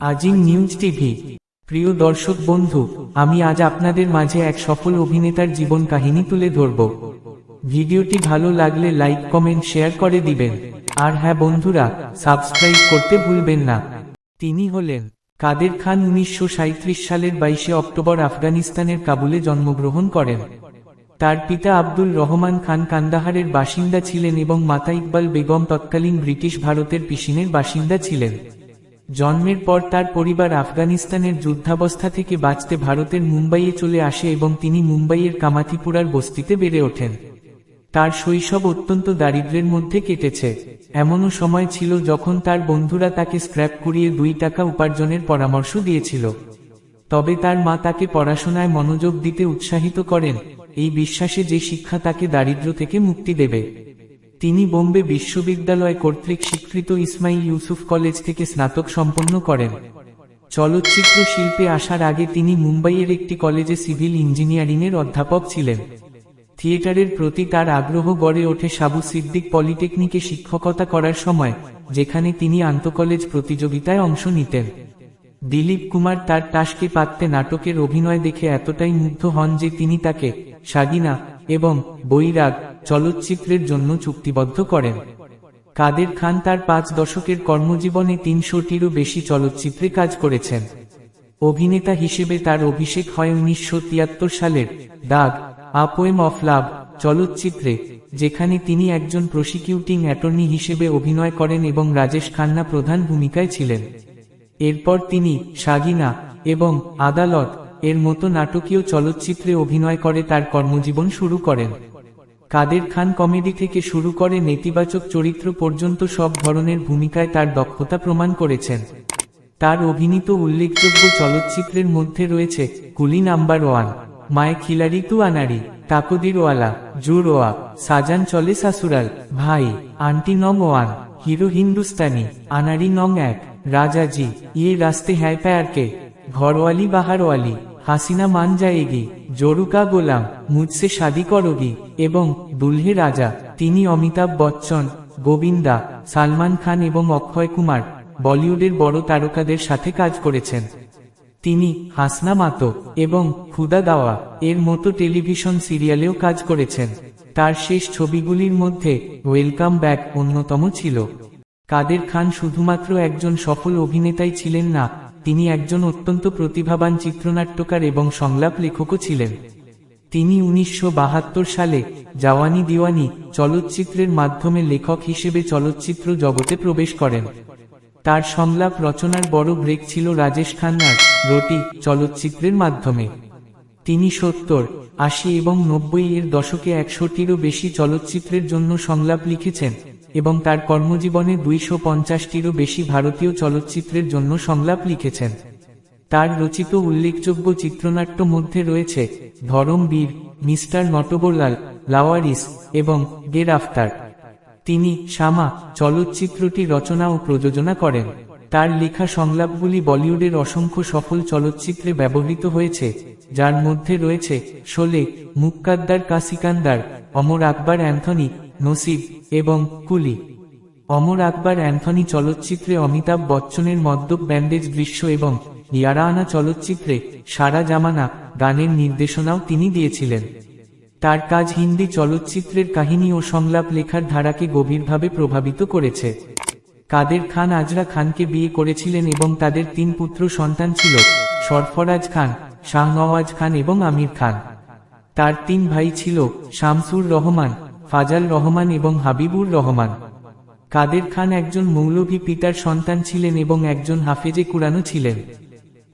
আজিং news TV. প্রিয় দর্শক বন্ধু, আমি আজ আপনাদের মাঝে এক সফল অভিনেতার জীবন কাহিনী তুলে ধরব। ভিডিওটি ভালো লাগলে লাইক, কমেন্ট, শেয়ার করে দিবেন। আর হ্যাঁ বন্ধুরা, সাবস্ক্রাইব করতে ভুলবেন না। তিনি হলেন কাদের খান উনিশশো সাঁইত্রিশ সালের বাইশে অক্টোবর আফগানিস্তানের কাবুলে জন্মগ্রহণ করেন। তার পিতা আব্দুল রহমান খান কান্দাহারের বাসিন্দা ছিলেন এবং মাতা ইকবাল বেগম তৎকালীন ব্রিটিশ ভারতের পিসিনের বাসিন্দা ছিলেন। জন্মের পর তার পরিবার আফগানিস্তানের যুদ্ধাবস্থা থেকে বাঁচতে ভারতের মুম্বাইয়ে চলে আসে এবং তিনি মুম্বাইয়ের কামাথিপুরার বস্তিতে বেড়ে ওঠেন। তার শৈশব অত্যন্ত দারিদ্র্যের মধ্যে কেটেছে। এমনও সময় ছিল যখন তার বন্ধুরা তাকে স্ক্র্যাপ করিয়ে দুই টাকা উপার্জনের পরামর্শ দিয়েছিল। তবে তার মা তাকে পড়াশোনায় মনোযোগ দিতে উৎসাহিত করেন। এই বিশ্বাসে যে শিক্ষা তাকে দারিদ্র্য থেকে মুক্তি দেবে। তিনি বোম্বে বিশ্ববিদ্যালয় কর্তৃক স্বীকৃত ইসমাইল ইউসুফ কলেজ থেকে স্নাতক সম্পন্ন করেন। চলচ্চিত্র শিল্পে আসার আগে তিনি মুম্বাইয়ের একটি কলেজে সিভিল ইঞ্জিনিয়ারিংয়ের অধ্যাপক ছিলেন। থিয়েটারের প্রতি তার আগ্রহ গড়ে ওঠে সাবু সিদ্দিক পলিটেকনিকে শিক্ষকতা করার সময়, যেখানে তিনি আন্তঃকলেজ প্রতিযোগিতায় অংশ নিতেন। দিলীপ কুমার তার টাসকে পাততে নাটকের অভিনয় দেখে এতটাই মুগ্ধ হন যে তিনি তাকে, সাগিনা এবং বৈরাগ চলচ্চিত্রের জন্য চুক্তিবদ্ধ করেন। কাদের খান তার পাঁচ দশকের কর্মজীবনে তিনশোটিরও বেশি চলচ্চিত্রে কাজ করেছেন। অভিনেতা হিসেবে তার অভিষেক হয় উনিশশো সালের দাগ, আ পোয়েম অফ লাভ চলচ্চিত্রে, যেখানে তিনি একজন প্রসিকিউটিং অ্যাটর্নি হিসেবে অভিনয় করেন এবং রাজেশ খান্না প্রধান ভূমিকায় ছিলেন। এরপর তিনি সাগিনা এবং আদালত এর মতো নাটকীয় চলচ্চিত্রে অভিনয় করে তার কর্মজীবন শুরু করেন। কাদের খান কমেডি থেকে শুরু করে নেতিবাচক চরিত্র পর্যন্ত সব ধরনের ভূমিকায় তার দক্ষতা প্রমাণ করেছেন। তার অভিনীত উল্লেখযোগ্য চলচ্চিত্রের মধ্যে রয়েছে কুলি নাম্বার ওয়ান, মায় খিলাড়ি তু আনারি তাকদিরওয়ালা জুরোয়া সাজান চলে শাসুরাল ভাই, আন্টি নং ওয়ান, হিরো হিন্দুস্তানি আনারি নং এক, রাজাজি ইয়ে রাস্তে হ্যায় প্যারকে ঘরওয়ালি বাহারওয়ালি। হাসিনা মান যায়েগি জরুকা গোলাম, মুজসে শাদি করোগি, এবং দুলহে রাজা, তিনি অমিতাভ বচ্চন, গোবিন্দা, সালমান খান এবং অক্ষয় কুমার, বলিউডের বড় তারকাদের সাথে কাজ করেছেন। তিনি হাসনা মাতো এবং খুদা দাওয়া এর মতো টেলিভিশন সিরিয়ালেও কাজ করেছেন। তার শেষ ছবিগুলির মধ্যে ওয়েলকাম ব্যাক অন্যতম ছিল। কাদের খান শুধুমাত্র একজন সফল অভিনেতাই ছিলেন না তিনি একজন অত্যন্ত প্রতিভাবান চিত্রনাট্যকার এবং সংলাপ লেখকও ছিলেন। তিনি উনিশশো বাহাত্তর সালে জাওয়ানি দিওয়ানি চলচ্চিত্রের মাধ্যমে লেখক হিসেবে চলচ্চিত্র জগতে প্রবেশ করেন। তার সংলাপ রচনার বড় ব্রেক ছিল রাজেশ খান্নার রটি চলচ্চিত্রের মাধ্যমে। তিনি সত্তর, আশি এবং নব্বই এর দশকে একশোটিরও বেশি চলচ্চিত্রের জন্য সংলাপ লিখেছেন। এবং তার কর্মজীবনে দুইশো পঞ্চাশটিরও বেশি ভারতীয় চলচ্চিত্রের জন্য সংলাপ লিখেছেন। তার রচিত উল্লেখযোগ্য চিত্রনাট্য মধ্যে রয়েছে ধরমবীর মিস্টার নটবরলাল, লাওয়ারিস এবং গের আফতার। তিনি শামা চলচ্চিত্রটি রচনা ও প্রযোজনা করেন। তার লেখা সংলাপগুলি বলিউডের অসংখ্য সফল চলচ্চিত্রে ব্যবহৃত হয়েছে, যার মধ্যে রয়েছে শোলে, মুক্কাদ্দার কাসিকান্দার অমর আকবর অ্যান্থনি, নসিব এবং কুলি। অমর আকবর অ্যান্থনি চলচ্চিত্রে অমিতাভ বচ্চনের মদ্যপ ব্যান্ডেজ দৃশ্য এবং ইয়ারানা চলচ্চিত্রে সারা জামানা গানের নির্দেশনাও তিনি দিয়েছিলেন। তার কাজ হিন্দি চলচ্চিত্রের কাহিনী ও সংলাপ লেখার ধারাকে গভীরভাবে প্রভাবিত করেছে। কাদের খান আজরা খানকে বিয়ে করেছিলেন এবং তাদের তিন পুত্র সন্তান ছিল, সরফরাজ খান, শাহনওয়াজ খান এবং আমির খান। তার তিন ভাই ছিল, শামসুর রহমান, ফাজাল রহমান এবং হাবিবুর রহমান। কাদের খান একজন মৌলভী পিতার সন্তান ছিলেন এবং একজন হাফেজে কুরানো ছিলেন।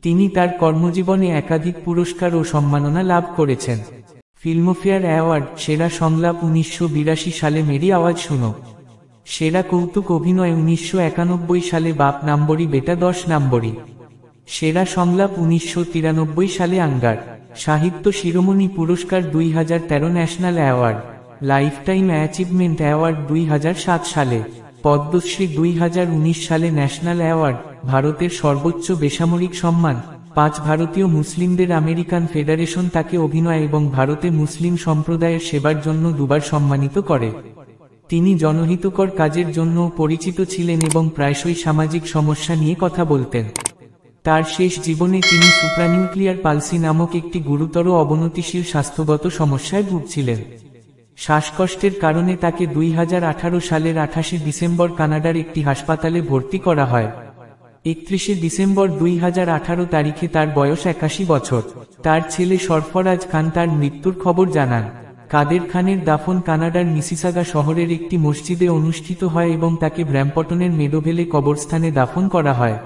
তিনি তার কর্মজীবনে একাধিক পুরস্কার ও সম্মাননা লাভ করেছেন। ফিল্মফেয়ার অ্যাওয়ার্ড, সেরা সংলাপ উনিশশো বিরাশি সালে মেরি আওয়াজ শুনো। সেরা কৌতুক অভিনয় উনিশশো একানব্বই সালে বাপ নাম্বরি, বেটা দশ নাম্বরি। সেরা সংলাপ উনিশশো তিরানব্বই সালে আঙ্গার। সাহিত্য শিরোমণি পুরস্কার দুই হাজার তেরো national award. Lifetime achievement award দুই হাজার সাত সালে। পদ্মশ্রী দুই হাজার উনিশ সালে ন্যাশনাল অ্যাওয়ার্ড, ভারতের সর্বোচ্চ বেসামরিক সম্মান। পাঁচ ভারতীয় মুসলিমদের আমেরিকান ফেডারেশন তাকে অভিনয় এবং ভারতে মুসলিম সম্প্রদায়ের সেবার জন্য দুবার সম্মানিত করে। তিনি জনহিতকর কাজের জন্য পরিচিত ছিলেন এবং প্রায়শই সামাজিক সমস্যা নিয়ে কথা বলতেন। তার শেষ জীবনে তিনি সুপ্রানিউক্লিয়ার পালসি নামক একটি গুরুতর অবনতিশীল স্বাস্থ্যগত সমস্যায় ভুগছিলেন। শ্বাসকষ্টের কারণে তাকে দুই হাজার আঠারো সালের আঠাশে ডিসেম্বর কানাডার একটি হাসপাতালে ভর্তি করা হয়। একত্রিশে ডিসেম্বর দুই হাজার আঠারো তারিখে তার বয়স একাশি বছর। তার ছেলে সরফরাজ খান তার মৃত্যুর খবর জানান। কাদের খানের দাফন কানাডার মিসিসাগা শহরের একটি মসজিদে অনুষ্ঠিত হয় এবং তাকে ব্র্যাম্পটনের মেডোভেলে কবরস্থানে দাফন করা হয়।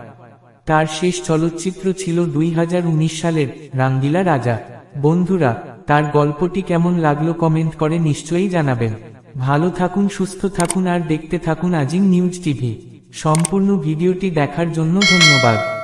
তার শেষ চলচ্চিত্র ছিল দুই হাজার উনিশ সালের রাঙ্গিলা রাজা। বন্ধুরা, তার গল্পটি কেমন লাগল কমেন্ট করে নিশ্চয়ই জানাবেন। ভালো থাকুন, সুস্থ থাকুন আর দেখতে থাকুন আজিং নিউজ টিভি। সম্পূর্ণ ভিডিওটি দেখার জন্য ধন্যবাদ।